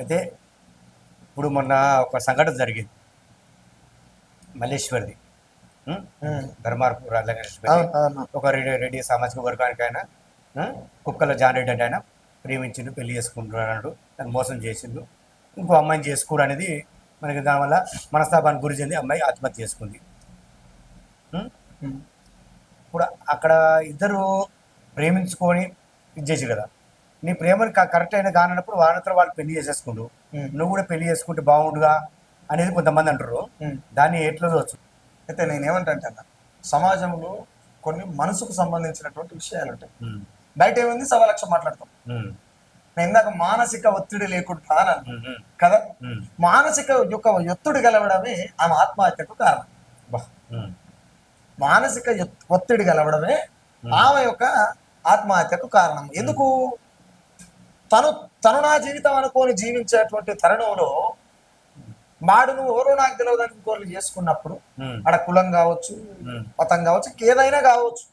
అయితే ఇప్పుడు మొన్న ఒక సంఘటన జరిగింది. మల్లేశ్వరిది. ధర్మార్పు. ఒక రెడ్డి రెడ్డి సామాజిక వర్గానికి ఆయన? కుక్కల జాన్ రెడ్డి అంటే ఆయన ప్రేమించిండు పెళ్ళి చేసుకుంటున్నాడు దాన్ని మోసం చేసిండు. ఇంకో అమ్మాయిని చేసుకోడు అనేది మనకి దానివల్ల మనస్తాపానికి గురి చెంది అమ్మాయి ఆత్మహత్య చేసుకుంది. ఇప్పుడు అక్కడ ఇద్దరు ప్రేమించుకొని ఇది చేసి కదా. నీ ప్రేమని కరెక్ట్ అయిన కానప్పుడు వాళ్ళతో వాళ్ళు పెళ్ళి చేసేసుకుంటూ ఉమ్. నువ్వు కూడా పెళ్ళి చేసుకుంటే బాగుండుగా అనేది కొంతమంది అంటారు. దాన్ని ఎట్లా చూడవచ్చు అయితే నేను ఏమంటే అన్న సమాజంలో కొన్ని మనసుకు సంబంధించినటువంటి విషయాలు ఉంటాయి బయట ఏముంది? సవా లక్ష మాట్లాడతాం. నేను ఇందాక మానసిక ఒత్తిడి లేకుండా. కదా? మానసిక యొక్క ఒత్తిడి కలవడమే ఆమె ఆత్మహత్యకు కారణం. మానసిక ఒత్తిడి కలవడమే ఆమె యొక్క ఆత్మహత్యకు కారణం. ఎందుకు? తను తను నా జీవితం అనుకోని జీవించేటువంటి తరుణంలో మాడు నువ్వు ఎవరో నాకు తెలియదని ఇంకోళ్ళు చేసుకున్నప్పుడు ఆడ కులం కావచ్చు మతం కావచ్చు ఏదైనా కావచ్చు.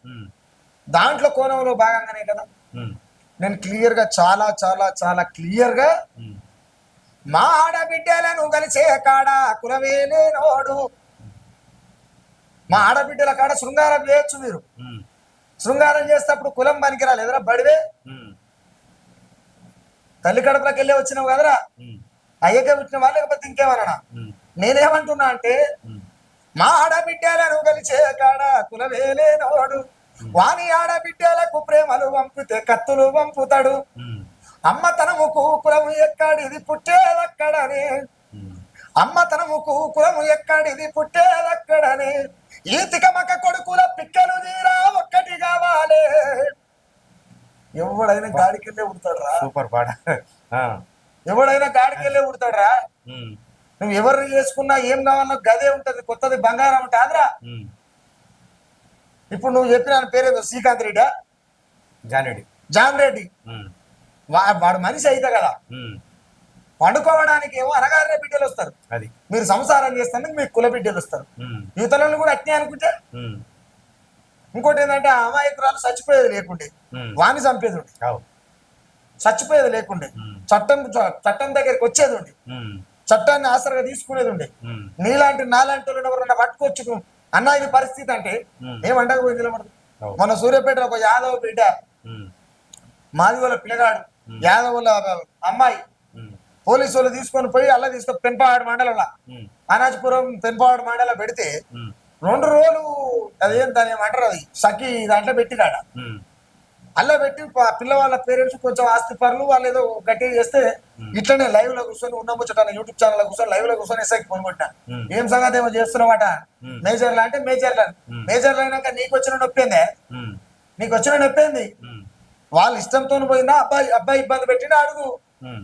దాంట్లో కోణంలో భాగంగానే కదా. నేను క్లియర్గా చాలా చాలా చాలా క్లియర్గా మా ఆడబిడ్డలను కలిసే కాడ కులవేలే నోడు మా ఆడబిడ్డల కాడ శృంగారం చేయొచ్చు మీరు. శృంగారం చేసేటప్పుడు కులం పనికిరాలి ఎదురా బడివే తల్లి కడుపులోకి వెళ్ళి వచ్చినావు కదరా? అయ్యకే పుట్టిన వాళ్ళు లేకపోతే ఇంకేమన్నా నేనేమంటున్నా అంటే మా ఆడబిడ్డలను కలిసే కాడ కులవేలే నోడు. వాని ఆడబిడ్డలకు ప్రేమలు పంపితే కత్తులు పంపుతాడు అమ్మతనముకు కులము ఎక్కడిది? పుట్టేదక్కడనే. అమ్మతనముకు కులము ఎక్కడిది? పుట్టేదక్కడనే. ఈతిక మక కొడుకుల పిక్కలు తీరా ఒక్కటి కావాలి. ఎవడైనా గాడికెళ్ళే ఉడతాడు రా సూపర్ పాట. ఎవడైనా గాడికెళ్ళే ఉడతాడు రా. నువ్వు ఎవరు చేసుకున్నా ఏం కావాలన్నా గదే ఉంటది కొత్తది బంగారం అంటే ఉమ్. ఇప్పుడు నువ్వు చెప్పిన పేరేదో శ్రీకాంత్ రెడ్డి జాన్ రెడ్డి ఉమ్. వా- వాడు మనిషి అయితే కదా. పండుకోవడానికి ఏమో అనగానే బిడ్డలు వస్తారు అది మీరు సంసారం చేస్తానికి మీకు కుల బిడ్డలు వస్తారు. యువతలను కూడా అట్నే అనుకుంటే. ఇంకోటి ఏంటంటే ఆ అమాయకురాలు చచ్చిపోయేది లేకుండే. వాణి చంపేది ఉండే చచ్చిపోయేది లేకుండే. చట్టం చట్టం దగ్గరికి వచ్చేది ఉండే. చట్టాన్ని ఆసరగా తీసుకునేది ఉండే. నీలాంటి నాలాంటి వాళ్ళని ఎవరన్నా పట్టుకోవచ్చు అన్న ఇది పరిస్థితి అంటే ఉమ్. ఏమండక పోయింది నిలబడదు. మన సూర్యాపేట ఒక యాదవ్ బిడ్డ. మాది వాళ్ళ పిల్లగాడు యాదవ్ వాళ్ళ అమ్మాయి. పోలీసు వాళ్ళు తీసుకొని పోయి అలా తీసుకొని పెన్పాడు మండలంలో. అనాజ్పురం పెన్పాడు మండలం పెడితే. రెండు రోజులు అదేం దాని ఏమంటారు అది సఖి దాంట్లో పెట్టిరాడ ఉమ్. అలా పెట్టి పిల్లవాళ్ళ పేరెంట్స్ కొంచెం ఆస్తి పనులు వాళ్ళు ఏదో గట్టిగా చేస్తే ఇట్లనే లైవ్లో కూర్చొని ఉన్న ముచ్చట యూట్యూబ్ ఛానల్లో కూర్చొని లైవ్లో కూర్చొని ఎస్ఐకి ఉమ్. ఏం సంగతి ఏమో చేస్తున్నావట. మేజర్లు అంటే మేజర్లు ఉమ్. మేజర్లు అయినాక నీకు వచ్చిన నొప్పిందే. నీకు వచ్చిన నొప్పింది. వాళ్ళ ఇష్టంతో పోయిందా అబ్బాయి అబ్బాయి ఇబ్బంది పెట్టినా అడుగు.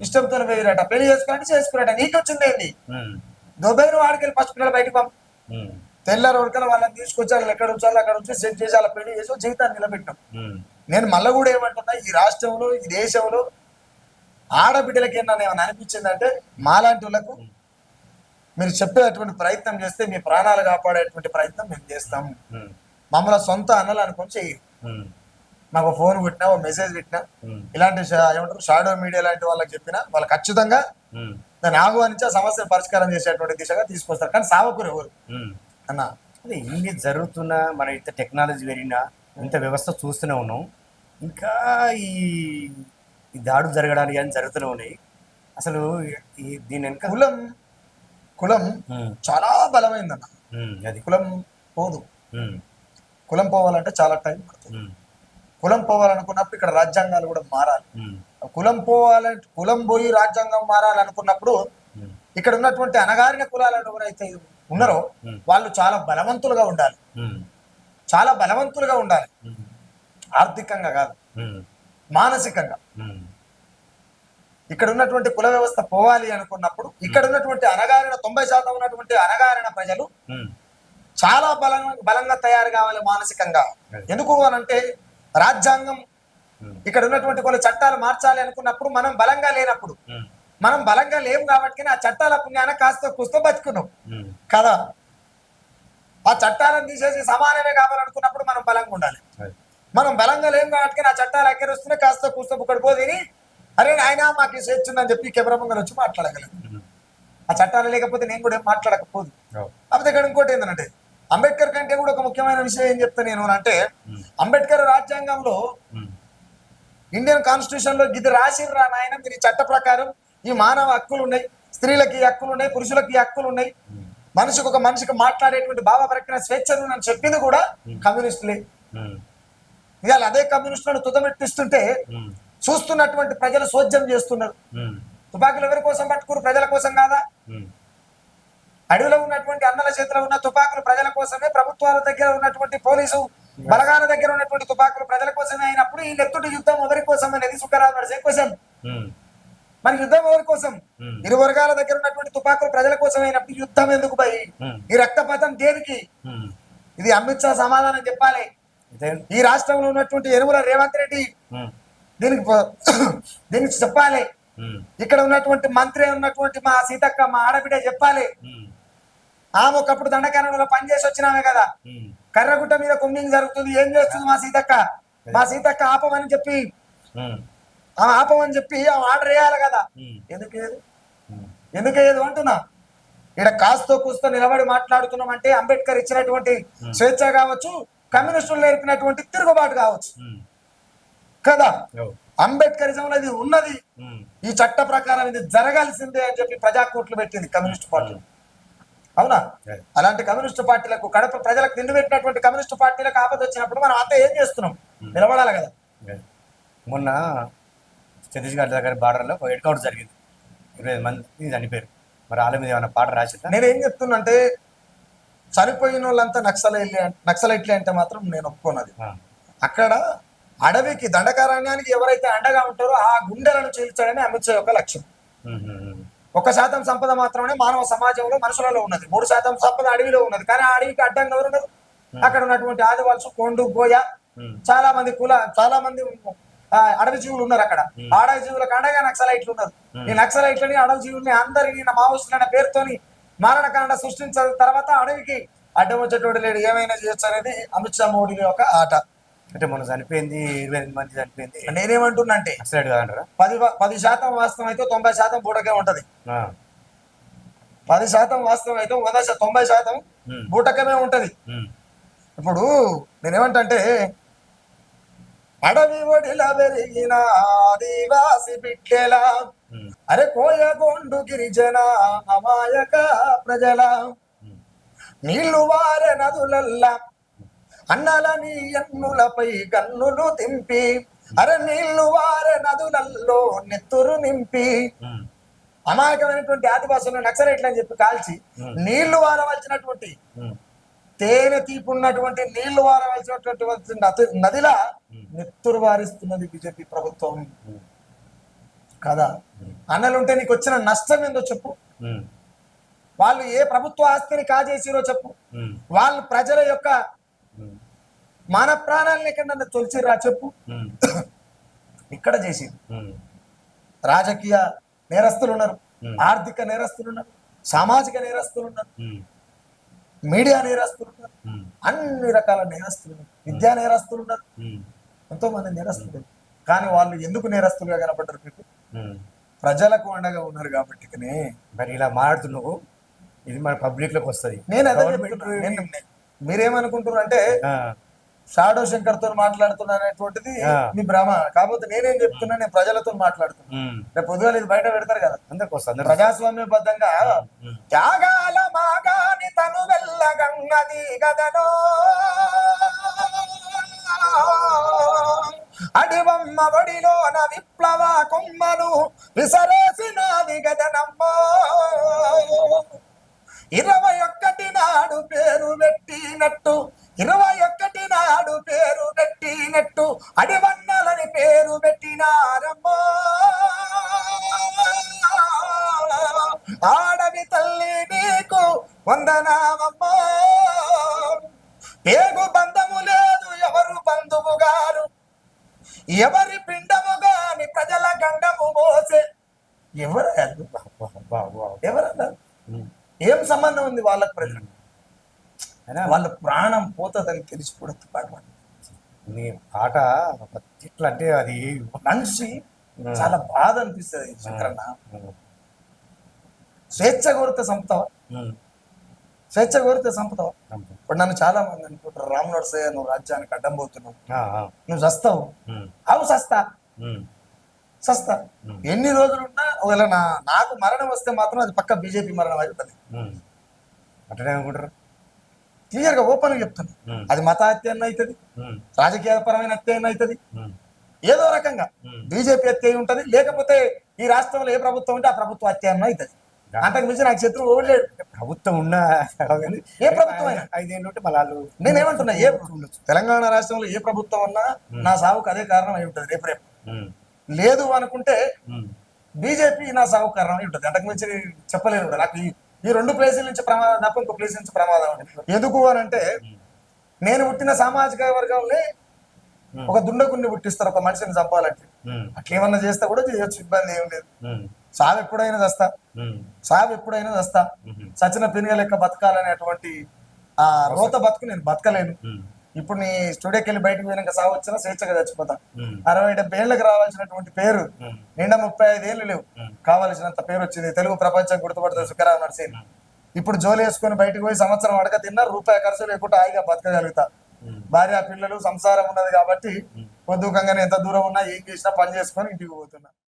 ఇష్టంతో పోయిరట పెళ్ళి చేసుకున్నట్టు చేసుకున్నట నీకు వచ్చింది ఏంది ఉమ్. దుబాయ్ను వాడికెళ్ళి ఫస్ట్ పిల్లలు బయటకు పంపు. తెల్లారు వరకల వాళ్ళని తీసుకొచ్చి వాళ్ళు ఎక్కడ ఉంచాలి అక్కడ ఉంచి సెట్ చేసి వాళ్ళ పెళ్ళి చేసి జీవితాన్ని నిలబెట్టాం. నేను మళ్ళీ కూడా ఏమంటున్నా ఈ రాష్ట్రంలో ఈ దేశంలో ఆడబిడ్డలకి ఏమన్నా ఏమైనా అనిపించిందంటే మాలాంటి వాళ్ళకు మీరు చెప్పేటువంటి ప్రయత్నం చేస్తే మీ ప్రాణాలు కాపాడేటువంటి ప్రయత్నం మేము చేస్తాం. మమ్మల్ని సొంత అన్నలు అనుకొని చెయ్యి. మాకు ఫోన్ పెట్టినా ఓ మెసేజ్ పెట్టినా. ఇలాంటి ఏమంటారు షాడో మీడియా లాంటి వాళ్ళకి చెప్పినా వాళ్ళు ఖచ్చితంగా. దాన్ని ఆహ్వానించి ఆ సమస్యను పరిష్కారం చేసేటువంటి దిశగా తీసుకొస్తారు కానీ సావకురు ఎవరు. అన్న అదే ఇన్ని జరుగుతున్నా మన ఇంత టెక్నాలజీ పెరిగినా ఇంత వ్యవస్థ చూస్తూనే ఉన్నాం ఇంకా ఈ ఈ దాడులు జరగడానికి కానీ జరుగుతూనే ఉన్నాయి అసలు ఈ దీని వెనక కులం కులం. చాలా బలమైందన్న. అది కులం పోదు. కులం పోవాలంటే చాలా టైం పడుతుంది. కులం పోవాలనుకున్నప్పుడు ఇక్కడ రాజ్యాంగాలు కూడా మారాలి. కులం పోవాలంటే కులం పోయి రాజ్యాంగం మారాలనుకున్నప్పుడు. ఇక్కడ ఉన్నటువంటి అనగారిన కులాలను ఎవరైతే ఉన్నారో. వాళ్ళు చాలా బలవంతులుగా ఉండాలి. చాలా బలవంతులుగా ఉండాలి. ఆర్థికంగా కాదు. మానసికంగా. ఇక్కడ ఉన్నటువంటి కుల వ్యవస్థ పోవాలి అనుకున్నప్పుడు ఇక్కడ ఉన్నటువంటి అనగారిన తొంభై శాతం ఉన్నటువంటి అనగారిన ప్రజలు. చాలా బలంగా బలంగా తయారు కావాలి మానసికంగా ఎందుకు అనంటే రాజ్యాంగం. ఇక్కడ ఉన్నటువంటి కొన్ని చట్టాలు మార్చాలి అనుకున్నప్పుడు మనం బలంగా లేనప్పుడు. మనం బలంగా లేము కాబట్టి ఆ చట్టాల పుణ్యాన కాస్త కుస్తో బతుకున్నాం. కదా ఆ చట్టాలను తీసేసి సమానమే కావాలనుకున్నప్పుడు మనం బలంగా ఉండాలి. మనం బలంగా లేము కాబట్టి ఆ చట్టాలు ఎక్కడొస్తున్నాయి కాస్త కుస్తో బుక్కడిపో తిని అరే ఆయన మాకు స్వేచ్ఛ ఉందని చెప్పి కెమెరా ముంగలు వచ్చి మాట్లాడగలరు ఉమ్. ఆ చట్టాలు లేకపోతే నేను కూడా ఏం మాట్లాడకపోదు. కాకపోతే ఇక్కడ ఇంకోటి ఏంటంటే అంబేద్కర్ కంటే కూడా ఒక ముఖ్యమైన విషయం ఏం చెప్తా నేను అంటే. అంబేద్కర్ రాజ్యాంగంలో. ఇండియన్ కాన్స్టిట్యూషన్లో ఇది రాసిర్రా నాయన మీరు చట్ట ప్రకారం ఈ మానవ హక్కులు ఉన్నాయి స్త్రీలకి హక్కులు ఉన్నాయి పురుషులకి ఈ హక్కులు ఉన్నాయి. మనిషికి ఒక మనిషికి మాట్లాడేటువంటి భావ ప్రకటన స్వేచ్ఛను అని చెప్పింది కూడా కమ్యూనిస్టులే. ఇవాళ అదే కమ్యూనిస్టులను తుదమెట్టిస్తుంటే. చూస్తున్నటువంటి ప్రజలు సోద్యం చేస్తున్నారు. తుపాకులు ఎవరి కోసం పట్టుకురు ప్రజల కోసం కాదా. అడవిలో ఉన్నటువంటి అన్నల చేతిలో ఉన్న తుపాకులు ప్రజల కోసమే ప్రభుత్వాల దగ్గర ఉన్నటువంటి పోలీసు బలగాల దగ్గర ఉన్నటువంటి తుపాకులు ప్రజల కోసమే అయినప్పుడు ఈ నెత్తుటి యుద్ధం ఎవరి కోసం అనేది సుఖరాజు నడిసే కోసం. మరి యుద్ధం ఎవరి కోసం. ఇరు వర్గాల దగ్గర ఉన్నటువంటి తుపాకులు ప్రజల కోసం అయినప్పుడు యుద్ధం ఎందుకు పోయి. ఈ రక్తపాతం దేనికి. ఇది అమిత్ షా సమాధానం చెప్పాలి ఈ రాష్ట్రంలో ఉన్నటువంటి ఎరువుల రేవంత్ రెడ్డి. దీనికి దీనికి చెప్పాలి. ఇక్కడ ఉన్నటువంటి మంత్రి ఉన్నటువంటి మా సీతక్క మా ఆడబిడ్డ చెప్పాలి. ఆమె ఒకప్పుడు దండకారణంలో పనిచేసి వచ్చినామే కదా. కర్రగుట్ట మీద కుంభింగ్ జరుగుతుంది ఏం చేస్తుంది మా సీతక్క మా సీతక్క ఆపమని చెప్పి. ఆమె ఆపమని చెప్పి ఆమె ఆర్డర్ వేయాలి కదా. ఎందుకు ఏది ఉమ్. ఎందుకు ఏది అంటున్నా ఇక్కడ కాస్తో కూస్తో నిలబడి మాట్లాడుతున్నాం అంటే అంబేద్కర్ ఇచ్చినటువంటి స్వేచ్ఛ కావచ్చు కమ్యూనిస్టులు నేర్పినటువంటి తిరుగుబాటు కావచ్చు. కదా ఓ. అంబేద్కరిజంలో ఇది ఉన్నది. ఈ చట్ట ప్రకారం ఇది జరగాల్సిందే అని చెప్పి ప్రజా కోర్టులు పెట్టింది కమ్యూనిస్ట్ పార్టీ అవునా. అలాంటి కమ్యూనిస్ట్ పార్టీలకు కడప ప్రజలకు తిండి పెట్టినటువంటి కమ్యూనిస్ట్ పార్టీలకు ఆపద వచ్చినప్పుడు మనం అంతా ఏం చేస్తున్నాం నిలబడాలి కదా. మొన్న ఛత్తీస్గఢ్ దగ్గర బార్డర్లో కౌంట్ జరిగింది. ఇరవై మంది చనిపోయారు. మరి వాళ్ళ మీద ఏమైనా పాట రాసిందా నేను ఏం చెప్తున్నా అంటే చనిపోయిన వాళ్ళంతా నక్సలైట్లే నక్సలైట్లే అంటే మాత్రం నేను ఒప్పుకోనది. అక్కడ అడవికి దండకారణ్యానికి ఎవరైతే అండగా ఉంటారో ఆ గుండెలను చీల్చడమే అమిత్ షా యొక్క లక్ష్యం. ఒక శాతం సంపద మాత్రమే మానవ సమాజంలో మనుషులలో ఉన్నది. మూడు శాతం సంపద అడవిలో ఉన్నది. కానీ ఆ అడవికి అడ్డంగా ఎవరు ఉన్నారు అక్కడ ఉన్నటువంటి ఆదివాసులు కొండు గోయ. చాలా మంది కుల చాలా మంది అడవి జీవులు ఉన్నారు అక్కడ. అడవి జీవులకు అండగా నక్సలైట్లు ఉన్నారు. ఈ నక్సలైట్లని అడవి జీవుల్ని అందరినీ నా మావోయిస్టులు అనే పేరుతోని మారణకాండ సృష్టించిన తర్వాత అడవికి అడ్డం వచ్చేటోడు లేడు. ఏమైనా చేయొచ్చు అనేది అమిత్ షా మోడీ యొక్క ఆట. అంటే మొన్న చనిపోయింది ఇరవై ఎనిమిది మంది చనిపోయింది. నేనేమంటున్నా అంటే కాదంటారా? పది పది శాతం వాస్తవం అయితే తొంభై శాతం బూటకే ఉంటది. పది శాతం వాస్తవం అయితే వంద తొంభై శాతం. బూటకమే ఉంటది. ఇప్పుడు నేనేమంటే అడవి ఒడిలా పెరిగిన ఆదివాసి బిడ్డెలా. అరే కోయగొండు గిరిజన అమాయక ప్రజల. నీళ్ళు వారే నదులల్లా అన్నల నీ ఎన్నులపై కన్నులు తింపి అరే నీళ్ళు వారే నదులల్లో నెత్తురు నింపి. అమాయకమైనటువంటి ఆదివాసులను నక్సలైట్లు అని చెప్పి కాల్చి నీళ్ళు వారవలసినటువంటి. తేనె తీపి ఉన్నటువంటి నీళ్ళు వారవలసినటువంటి నది- నదిలా నెత్తురు వారిస్తున్నది బీజేపీ ప్రభుత్వం. కదా అన్నలుంటే నీకు వచ్చిన నష్టం ఏందో చెప్పు. వాళ్ళు ఏ ప్రభుత్వ ఆస్తిని కాజేసిరో చెప్పు. వాళ్ళు ప్రజల యొక్క. మాన ప్రాణాలను ఎక్కడన్నా తొలిచిర్రా చెప్పు. ఇక్కడ చేసి ఉమ్. రాజకీయ నేరస్తులు ఉన్నారు. ఆర్థిక నేరస్తులు ఉన్నారు సామాజిక నేరస్తులు ఉన్నారు. మీడియా నేరస్తులు ఉన్నారు. అన్ని రకాల నేరస్తులు విద్యా నేరస్తులు ఉన్నారు. ఎంతో మంది నేరస్తులు. కానీ వాళ్ళు ఎందుకు నేరస్తులుగా కనపడ్డారు మీకు. ప్రజలకు అండగా ఉన్నారు కాబట్టి మరి ఇలా మాట్లాడుతున్నావు ఇది మన పబ్లిక్లోకి వస్తుంది. నేను అదే మీరేమనుకుంటున్నారు అంటే షాడో శంకర్తో మాట్లాడుతున్నా అనేటువంటిది. మీ భ్రమ. కాకపోతే నేనేం చెప్తున్నా నేను ప్రజలతో మాట్లాడుతున్నా. రేపు పొద్దుగా ఇది బయట పెడతారు కదా. అందరికి వస్తుంది అందరికి ప్రజాస్వామ్యబద్ధంగా త్యాగాల మాగాని తను వెళ్ళగన్నది గదనో అడివమ్మ ఒడిలోన విప్లవ కొమ్మను విసరేసినది గదనమ్మో. ఇరవై ఒక్కటి నాడు పిండము గాని ప్రజల గండము మోసే ఎవరు ఎవరన్నారు. ఏం సంబంధం ఉంది వాళ్ళకి ప్రజలకు అయినా వాళ్ళ ప్రాణం పోతుందని తెలిసిపోవడం పాట నీ పాట తిట్లు అంటే అది మనిషి. చాలా బాధ అనిపిస్తుంది ఉమ్. స్వేచ్ఛ కోరితే ఉమ్. స్వేచ్ఛ కోరితే చంపుతావా. ఇప్పుడు నన్ను చాలా మంది అనుకుంటారు రామ్ నరసయ్య నువ్వు రాజ్యానికి అడ్డం పోతున్నావు. నువ్వు చస్తావు ఉమ్. అవు సస్తా. సస్తా. ఎన్ని రోజులున్నా ఒకవేళ నా నాకు మరణం వస్తే మాత్రం అది పక్క బీజేపీ మరణం అవుతుంది ఉమ్. అట్లనే అనుకుంటారు క్లియర్గా ఓపెన్ ఉమ్. అది మత హత్య అవుతుంది ఉమ్. రాజకీయ పరమైన హత్య అవుతుంది. ఏదో రకంగా. బీజేపీ హత్య ఉంటది లేకపోతే ఈ రాష్ట్రంలో ఏ ప్రభుత్వం ఉంటే ఆ ప్రభుత్వ హత్య అవుతుంది అంతకు మించి నాకు శత్రువు ఎవడు లేడు. ప్రభుత్వం ఉన్న ఏ ప్రభుత్వం అయినా? ఐదేళ్ళు ఉంటే మళ్ళీ వాళ్ళు నేనేమంటున్నా ఏ తెలంగాణ రాష్ట్రంలో ఏ ప్రభుత్వం ఉన్నా నా సావుకు అదే కారణం అయి ఉంటుంది రేపు రేపు. లేదు అనుకుంటే. బీజేపీ నా సాగు కారణం అయి ఉంటుంది. అంతకు మించి చెప్పలేను కూడా. నాకు ఈ రెండు ప్లేసుల నుంచి ప్రమాదం తప్ప ఇంకో ప్లేస్ నుంచి ప్రమాదం ఎందుకు అని అంటే నేను పుట్టిన సామాజిక వర్గంలో. ఒక దుండగుడిని పుట్టిస్తారు ఒక మనిషిని చంపాలంటే. అట్లేమన్నా చేస్తే కూడా చేయొచ్చు ఇబ్బంది ఏం లేదు. సావు ఎప్పుడైనా చస్తా ఉమ్. సావు ఎప్పుడైనా చస్తా ఉమ్. సచిన పినిగ లెక్క బతకాలనేటువంటి ఆ రోత బతుకు నేను బతకలేను. ఇప్పుడు నీ స్టూడియోకి వెళ్ళి బయటకు పోయినాక సావు వచ్చినా స్వేచ్ఛగా చచ్చిపోతా. అరవై డెబ్బై ఏళ్ళకి రావాల్సినటువంటి పేరు. నిండా ముప్పై ఐదు ఏళ్ళు లేవు. కావాల్సినంత పేరు వచ్చింది తెలుగు ప్రపంచం గుర్తుపడుతుంది సుఖరావు నరసింహ ఇప్పుడు జోలి వేసుకొని బయటకు పోయి సంవత్సరం అడగ తిన్నా రూపాయి ఖర్చు లేకుండా హాయిగా బతకగలుగుతా. భార్య పిల్లలు సంసారం ఉన్నది కాబట్టి పొద్దుకంగానే ఎంత దూరం ఉన్నా ఏం చేసినా పని చేసుకొని ఇంటికి పోతున్నా